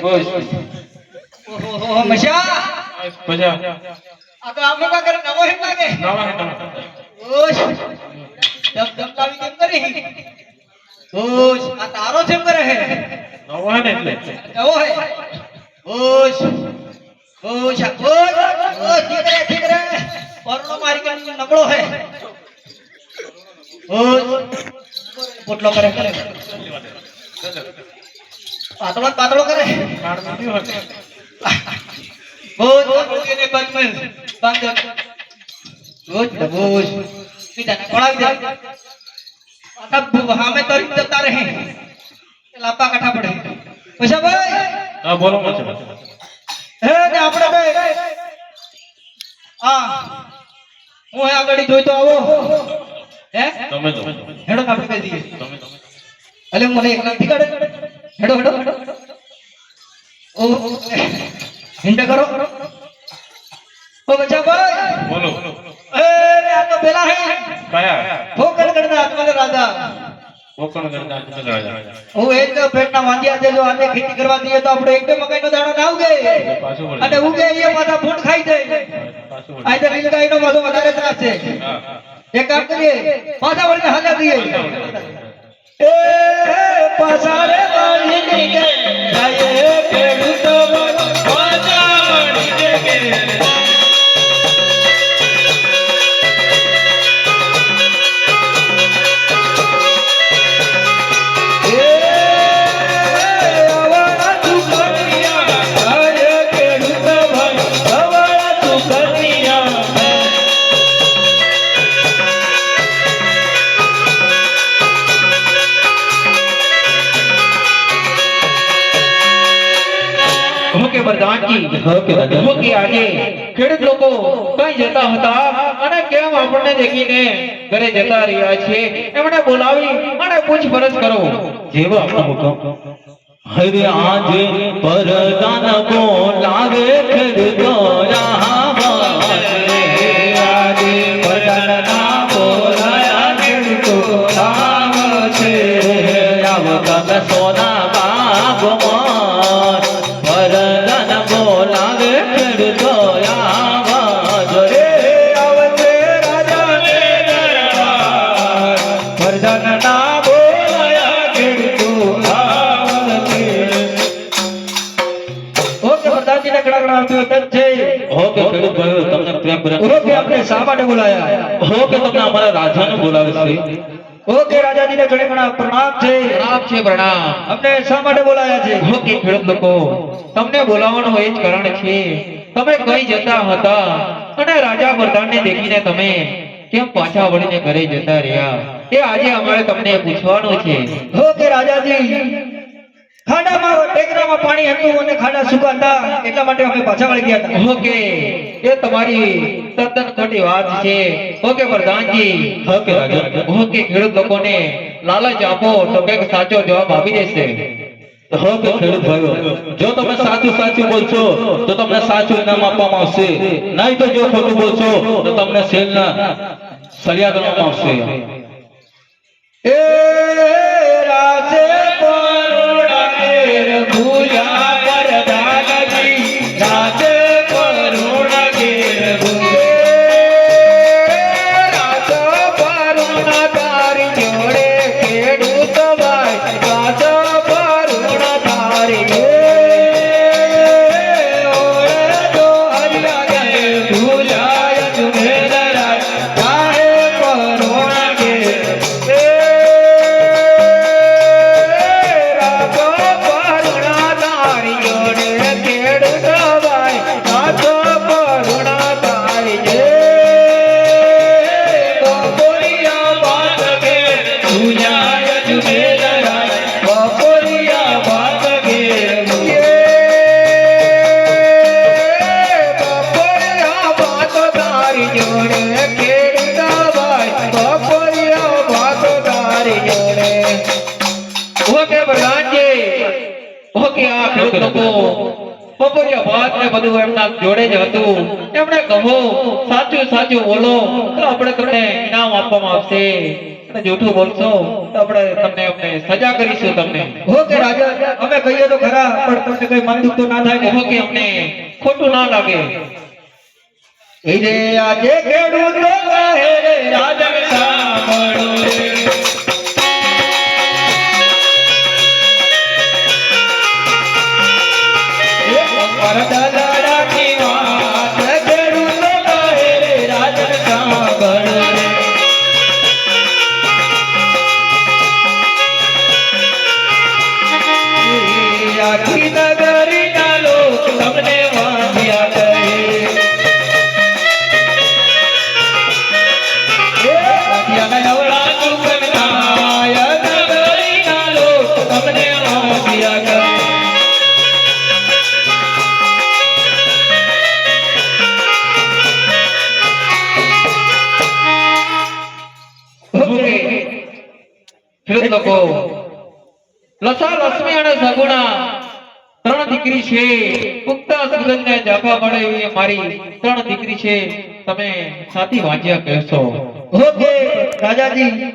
બોલ ઓહો મશા મજા આ તો આમ કા કરે નવો હિમ લાગે નવા હે તમે ઓશ દમ દમ લાવી કેમ તારો જેમ નબળો હે પોટલો કરે કરે પાતળો પાતળો કરે? કાર્ડ મળ્યું હશે ઓશ રોટીને પગ મેં બાંધ ઓશ ઓશ સીધા દે પાછા હામે તરી જતા રહે. લાપા કાઠા પડે. પૈસા ભાઈ! હા બોલો હે ને આપણે બે. આ હું હે આગળ જોઈતો આવો. હે? તમે હેડો આપણે કહી દઈએ તમે તમે મને એક નથી કાઢે હેડો હેડો ઓ હિંડ કરો. ઓ બચ્ચા ભાઈ. બોલો. એ આ તો પેલા હે. કયા? ફોકણ કરના આત્મા રાજા. ફોકણ કરતા આત્મા રાજા. ઓ એક તો પેટના વાંદિયા છે જો આજે ખેતી કરવા દઈએ તો આપણે એકદમ મકાઈનો દાણો ના ઉગે. અને ઉગે એ પાછા ફૂટ ખાઈ જાય. આ તો લીલગાયનો પાછો વધારે ત્રાસ છે. એક કામ કરીએ પાછા વળીને હાલ્યા દઈએ. એ પાછા રે વાળીને કે જાય ઓકે પ્રધાનજી ઓકે. રાજા. આજે. ખેડૂત લોકો કઈ જતા હતા? અને કેમ આપણને દેખીને ઘરે જતા રહ્યા છે એમણે બોલાવી અને પૂછપરછ કરો. જેવો આપણો હુકમ હવે આજે પરદાન બોલાવે ખેડૂતો આજે પરદાન બોલાયા ખેડૂતો તમને બોલાવવાનું એ જ કારણ છે. તમે કઈ જતા હતા? અને રાજા પ્રધાનને દેખીને તમે કેમ પાછા વળીને ઘરે જતા રહ્યા. એ આજે અમારે તમને પૂછવાનું છે. ઓકે રાજાજી ખાડામાં ટેકરામાં પાણી હતું અને ખાડા સૂકા એટલા માટે અમે પાછા વળી ગયા હતા. ઓકે એ તમારી તદ્દન ખોટી વાત છે. ઓકે પ્રધાનજી ઓકે ખેડૂત લોકોને લાલચ આપો તો કંઈક સાચો જવાબ આપી દેશે. ઓકે ખેડૂત ભાઈઓ, જો તમે સાચું સાચું બોલશો, તો તમને સાચું ઇનામ આપવામાં આવશે. નહીં તો જો ખોટું બોલશો, તો તમને સેલના સળિયા કરવામાં આવશે. એ બધું એમના જોડે જ હતું. એમણે કહો સાચું સાચું બોલો તો આપણે તમને ઇનામ આપવામાં આવશે. અને જૂઠું બોલશો તો આપણે તમને અમને સજા કરીશું તમને. ઓકે રાજા અમે કહીએ તો ખરા પણ તમને કઈ મન દુખ તો ના થાય કહો કે અમને ખોટું ના લાગે. એ આજે ખેડૂતો કહે રે સાંભળો. ખેડૂત લોકો લસા લક્ષ્મી અને સગુણા ત્રણ દીકરી છે. પુખ્તા સુગંધને જાપા મળે એવી મારી ત્રણ દીકરી છે. તમે સાથી વાંચ્યા કહેશો. ઓકે, રાજાજી.